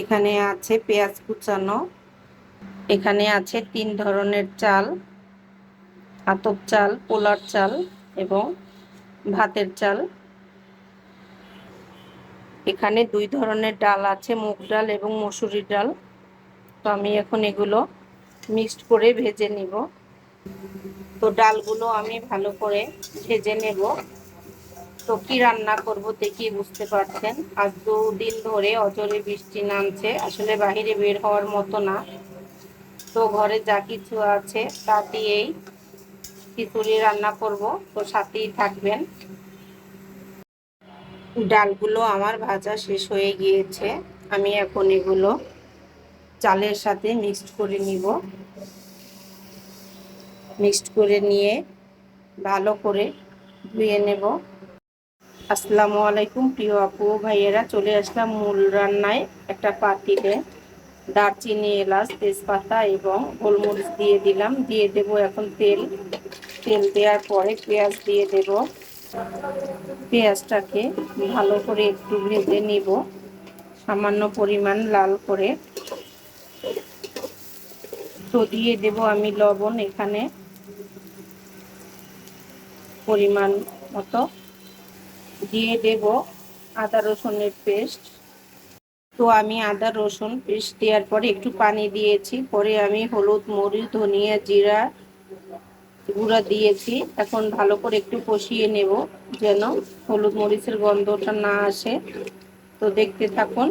এখানে আছে পেঁয়াজ কুচানো, এখানে আছে তিন ধরনের চাল, আতপ চাল, পোলার চাল এবং ভাতের চাল। এখানে দুই ধরনের ডাল আছে, মুগ ডাল এবং মসুরি ডাল। তো আমি এখন এগুলো মিক্সড করে ভেজে নিব। তো ডালগুলো আমি ভালো করে ভেজে নেব। তো কি রান্না করব দেখি বুঝতে পারছেন। আজ দুদিন ধরে অজরে বৃষ্টি নামছে, আসলে বাহিরে বের হওয়ার মতো না। তো ঘরে যা কিছু আছে তা দিয়েই খিচুড়ি রান্না করব, তো সাথেই থাকবেন। ডালগুলো আমার ভাজা শেষ হয়ে গিয়েছে, আমি এখন এগুলো চালের সাথে মিক্সড করে নিব। মিক্সড করে নিয়ে ভালো করে ধুয়ে নেব। আসসালামু আলাইকুম, প্রিয় আপু, ভাইয়েরা, চলে আসলাম মূল রান্নায় একটা পাতিলে। দারচিনি, এলাচ, তেজপাতা এবং গোলমরিচ দিয়ে দিলাম। দিয়ে দেব এখন তেল। তেল দেওয়ার পরে পেঁয়াজ দিয়ে দেব। পেঁয়াজটাকে ভালো করে একটু ভেজে নিব। সামান্য পরিমাণ লাল করে। তো দিয়ে দেব আমি লবণ এখানে পরিমাণ মতো। দিয়ে দেব আদা রসুনের পেস্ট। তো আমি আদা রসুন পেস্ট দেওয়ার পরে একটু পানি দিয়েছি। পরে আমি হলুদ, মরিচ, ধনিয়া, জিরা গুঁড়া দিয়েছি। এখন ভালো করে একটু কষিয়ে নেব যেন হলুদ, মরিচের গন্ধটা না আসে। তো দেখতে থাকুন,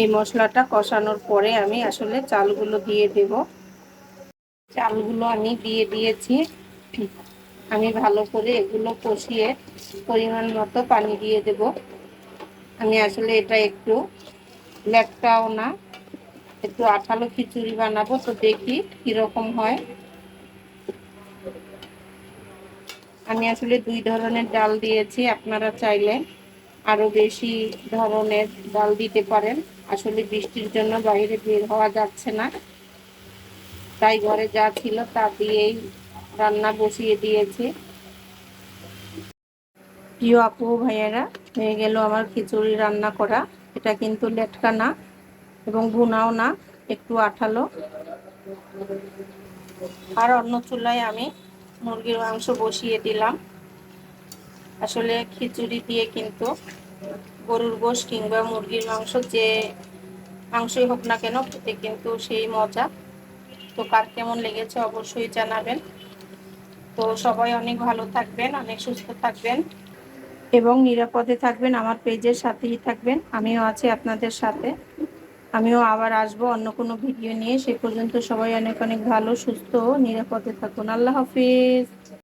এই মশলাটা কষানোর পরে আমি আসলে চালগুলো দিয়ে দেব। চালগুলো আমি দিয়ে দিয়েছি। আমি ভালো করে এগুলো কষিয়ে পরিমাণ মতো পানি দিয়ে দেব। আমি আসলে এটা একটু লেটটাও না, একটু আঠালো খিচুড়ি বানাবো, তো দেখি কীরকম হয়। আমি আসলে দুই ধরনের ডাল দিয়েছি, আপনারা চাইলে আরও বেশি ধরনের ডাল দিতে পারেন। আসলে বৃষ্টির জন্য বাইরে বের হওয়া যাচ্ছে না, তাই ঘরে যা ছিল তা দিয়েই রান্না বসিয়ে দিয়েছি। প্রিয় আপু, ভাইয়েরা, হয়ে গেল আমার খিচুড়ি রান্না করা। এটা কিন্তু লেটকা না এবং ভুনাও না, একটু আঠালো। আর অন্য চুলায় আমি মুরগির মাংস বসিয়ে দিলাম। আসলে খিচুড়ি দিয়ে কিন্তু গরুর গোশ কিংবা মুরগির মাংস যে মাংসই হোক না কেন, খেতে কিন্তু সেই মজা। তো কার কেমন লেগেছে অবশ্যই জানাবেন। তো সবাই অনেক ভালো থাকবেন, অনেক সুস্থ থাকবেন। এবং নিরাপদে থাকবেন, আমার পেজের সাথেই থাকবেন, আমিও আছি আপনাদের সাথে। আমিও আবার আসব অন্য কোনো ভিডিও নিয়ে, সে পর্যন্ত সবাই অনেক অনেক ভালো, সুস্থ, নিরাপদে থাকুন। আল্লাহ হাফিজ।